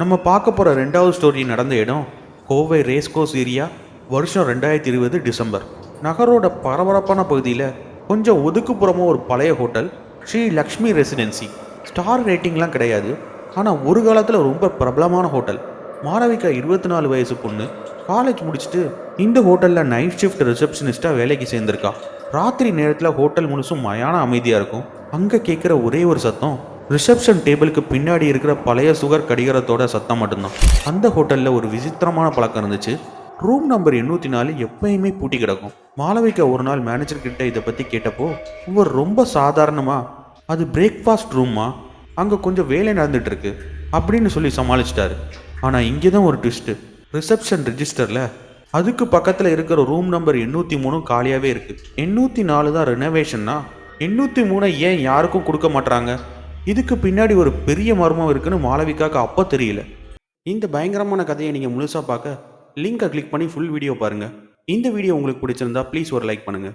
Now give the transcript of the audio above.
நம்ம பார்க்க போகிற ரெண்டாவது ஸ்டோரி நடந்த இடம் கோவை ரேஸ்கோஸ் ஏரியா வருஷம் ரெண்டாயிரத்தி இருபது டிசம்பர். நகரோட பரபரப்பான பகுதியில் கொஞ்சம் ஒதுக்குப்புறமாக ஒரு பழைய hotel Sri Lakshmi Residency star ரேட்டிங்லாம் கிடையாது. ஆனால் ஒரு காலத்தில் ரொம்ப பிரபலமான ஹோட்டல் மாணவிகா இருபத்தி நாலு வயசு பொண்ணு காலேஜ் முடிச்சுட்டு இந்த ஹோட்டலில் நைட் ஷிஃப்ட் ரிசப்ஷனிஸ்ட்டாக வேலைக்கு சேர்ந்திருக்கா. ராத்திரி நேரத்தில் ஹோட்டல் முழுசும் மயான அமைதியாக இருக்கும். அங்கே கேட்குற ஒரே ஒரு சத்தம் ரிசப்ஷன் டேபிளுக்கு பின்னாடி இருக்கிற பழைய சுகர் கடிகாரத்தோட சத்தம் மட்டும்தான். அந்த ஹோட்டலில் ஒரு விசித்திரமான பழக்கம் இருந்துச்சு. ரூம் நம்பர் எண்ணூற்றி நாலு எப்பயுமே பூட்டி கிடக்கும். மாளவிகா ஒரு நாள் மேனேஜர்கிட்ட இதை பற்றி கேட்டப்போ இவர் ரொம்ப சாதாரணமாக அது பிரேக்ஃபாஸ்ட் ரூம்மா அங்கே கொஞ்சம் வேலை நடந்துட்டு அப்படின்னு சொல்லி சமாளிச்சிட்டாரு. ஆனால் இங்கே தான் ஒரு ட்விஸ்ட்டு ரிசப்ஷன் ரிஜிஸ்டரில் அதுக்கு பக்கத்தில் இருக்கிற ரூம் நம்பர் எண்ணூற்றி மூணும் காலியாகவே இருக்குது எண்ணூற்றி நாலு தான் ரெனோவேஷன்னா எண்ணூற்றி மூணை ஏன் யாருக்கும் கொடுக்க மாட்டுறாங்க இதுக்கு பின்னாடி ஒரு பெரிய மர்மம் இருக்குன்னு மாளவிகாவுக்கு அப்போ தெரியல. இந்த பயங்கரமான கதையை நீங்கள் முழுசாக பார்க்க லிங்கை கிளிக் பண்ணி ஃபுல் வீடியோ பாருங்கள் இந்த வீடியோ உங்களுக்கு பிடிச்சிருந்தா ப்ளீஸ் ஒரு லைக் பண்ணுங்கள்